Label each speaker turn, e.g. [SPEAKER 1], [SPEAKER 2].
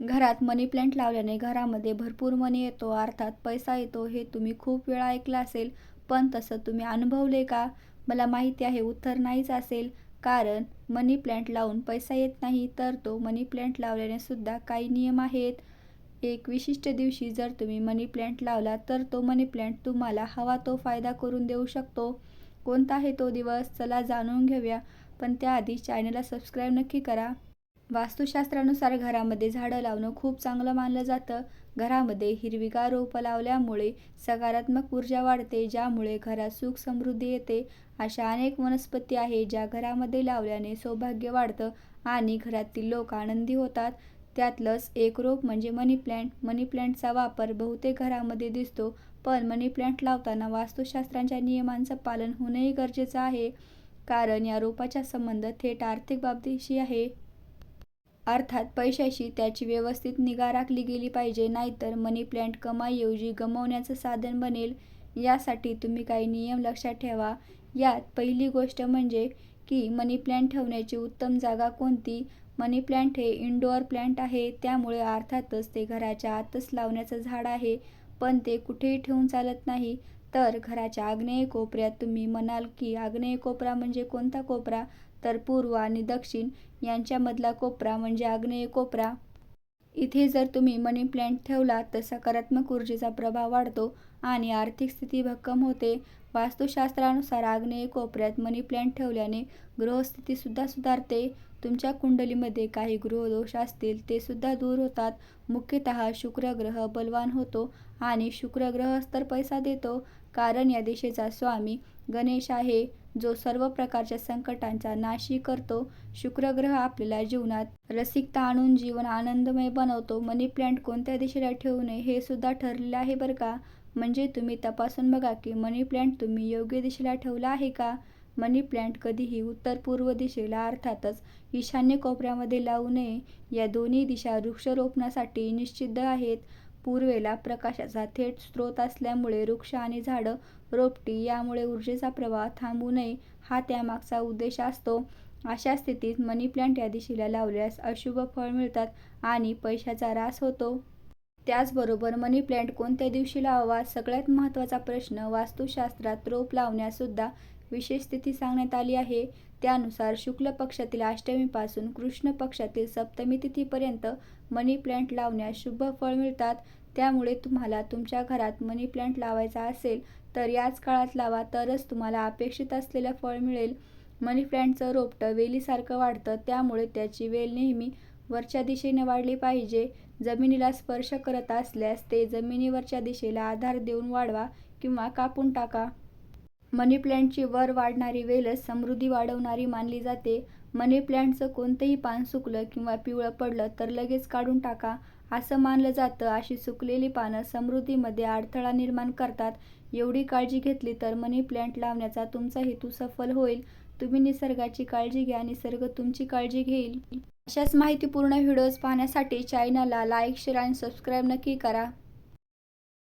[SPEAKER 1] घरात मनी प्लांट लावल्याने घरामध्ये भरपूर मनी येतो अर्थात पैसा येतो हे तुम्ही खूप वेळा ऐकलं असेल. पण तसं तुम्ही अनुभवले का? मला माहिती आहे उत्तर नाहीच असेल. कारण मनी प्लांट लावून पैसा येत नाही तर तो मनी प्लांट लावल्याने सुद्धा काही नियम आहेत. एक विशिष्ट दिवशी जर तुम्ही मनी प्लांट लावला तर तो मनी प्लांट तुम्हाला हवा तो फायदा करून देऊ शकतो. कोणता आहे तो दिवस? चला जाणून घेऊया. पण त्याआधी चॅनलला सबस्क्राईब नक्की करा. वास्तुशास्त्रानुसार घरामध्ये झाडं लावणं खूप चांगलं मानलं जातं. घरामध्ये हिरवीगार रोपं लावल्यामुळे सकारात्मक ऊर्जा वाढते ज्यामुळे घरात सुख समृद्धी येते. अशा अनेक वनस्पती आहे ज्या घरामध्ये लावल्याने सौभाग्य वाढतं आणि घरातील लोक आनंदी होतात. त्यातलंच एक रोप म्हणजे मनी प्लॅन्ट मनी प्लॅन्टचा वापर बहुतेक घरामध्ये दिसतो पण मनी प्लॅन्ट लावताना वास्तुशास्त्रांच्या नियमांचं पालन होणंही गरजेचं आहे. कारण या रोपाचा संबंध थेट आर्थिक बाबतीशी आहे. अर्थात पैशाशी त्याची व्यवस्थित निगा राखली गेली पाहिजे नाहीतर मनी प्लॅन्ट कमाईऐवजी गमावण्याचं साधन बनेल यासाठी तुम्ही काही नियम लक्षात ठेवा. यात पहिली गोष्ट म्हणजे की मनी प्लॅन्ट ठेवण्याची उत्तम जागा कोणती? मनी प्लॅन्ट हे इंडोअर प्लॅन्ट आहे त्यामुळे अर्थातच ते घराच्या आतच लावण्याचं झाड आहे पण ते कुठेही ठेवून चालत नाही. तर घराच्या आग्नेय कोपऱ्यात तुम्ही म्हणाल की आग्नेय कोपरा म्हणजे कोणता कोपरा? तर पूर्व आणि दक्षिण यांच्यामधला कोपरा म्हणजे आग्नेय कोपरा. इथे जर तुम्ही मनी प्लॅन्ट ठेवला तर सकारात्मक ऊर्जेचा प्रभाव वाढतो आणि आर्थिक स्थिती भक्कम होते. वास्तुशास्त्रानुसार आग्नेय कोपऱ्यात मनी प्लॅन्ट ठेवल्याने ग्रहस्थितीसुद्धा सुधारते. तुमच्या कुंडलीमध्ये काही गृहदोष असतील ते सुद्धा दूर होतात. मुख्यतः शुक्र ग्रह बलवान होतो आणि शुक्र ग्रहच तर पैसा देतो. कारण या दिशेचा स्वामी गणेश आहे जो सर्व प्रकारच्या संकटांचा नाशी करतो. शुक्रग्रह आपल्याला जीवनात रसिकता आणून जीवन आनंदमय बनवतो. मनी प्लॅन्ट कोणत्या दिशेला ठेवू नये हे सुद्धा ठरलेलं आहे बरं का? म्हणजे तुम्ही तपासून बघा की मनी प्लॅन्ट तुम्ही योग्य दिशेला ठेवला आहे का? मनी प्लॅन्ट कधीही उत्तर पूर्व दिशेला अर्थातच ईशान्य कोपऱ्यामध्ये लावू नये. या दोन्ही दिशा वृक्षरोपणासाठी निश्चिद्ध आहेत. पूर्वेला प्रकाशाचा थेट स्रोत असल्यामुळे वृक्ष आणि झाडं रोपटी यामुळे ऊर्जेचा प्रवाह थांबू नये हा त्यामागचा उद्देश असतो. अशा स्थितीत मनी या दिशेला लावल्यास अशुभ फळ मिळतात आणि पैशाचा ऱ्हास होतो. त्याचबरोबर मनी कोणत्या दिवशी लावावा सगळ्यात महत्त्वाचा प्रश्न वास्तुशास्त्रात रोप लावण्यासुद्धा विशेष स्थिती सांगण्यात आली आहे. त्यानुसार शुक्ल पक्षातील अष्टमीपासून कृष्ण पक्षातील सप्तमी तिथीपर्यंत मनी प्लॅन्ट लावण्यास शुभ फळ मिळतात. त्यामुळे तुम्हाला तुमच्या घरात मनी प्लॅन्ट लावायचा असेल तर याच काळात लावा तरच तुम्हाला अपेक्षित असलेलं फळ मिळेल. मनी प्लॅन्टचं रोपटं वेलीसारखं वाढतं त्यामुळे त्याची वेल नेहमी वरच्या दिशेने वाढली पाहिजे. जमिनीला स्पर्श करत असल्यास ते जमिनीवरच्या दिशेला आधार देऊन वाढवा किंवा कापून टाका. मनी प्लॅन्टची वर वाढणारी वेलच समृद्धी वाढवणारी मानली जाते. मनी प्लॅन्टचं कोणतंही पान सुकलं किंवा पिवळं पडलं तर लगेच काढून टाका. असं मानलं जातं अशी सुकलेली पानं समृद्धीमध्ये अडथळा निर्माण करतात. एवढी काळजी घेतली तर मनी प्लॅन्ट लावण्याचा तुमचा हेतू सफल होईल. तुम्ही निसर्गाची काळजी घ्या निसर्ग तुमची काळजी घेईल. अशाच माहितीपूर्ण व्हिडिओज पाहण्यासाठी चॅनलला लाईक शेअर आणि सबस्क्राईब नक्की करा.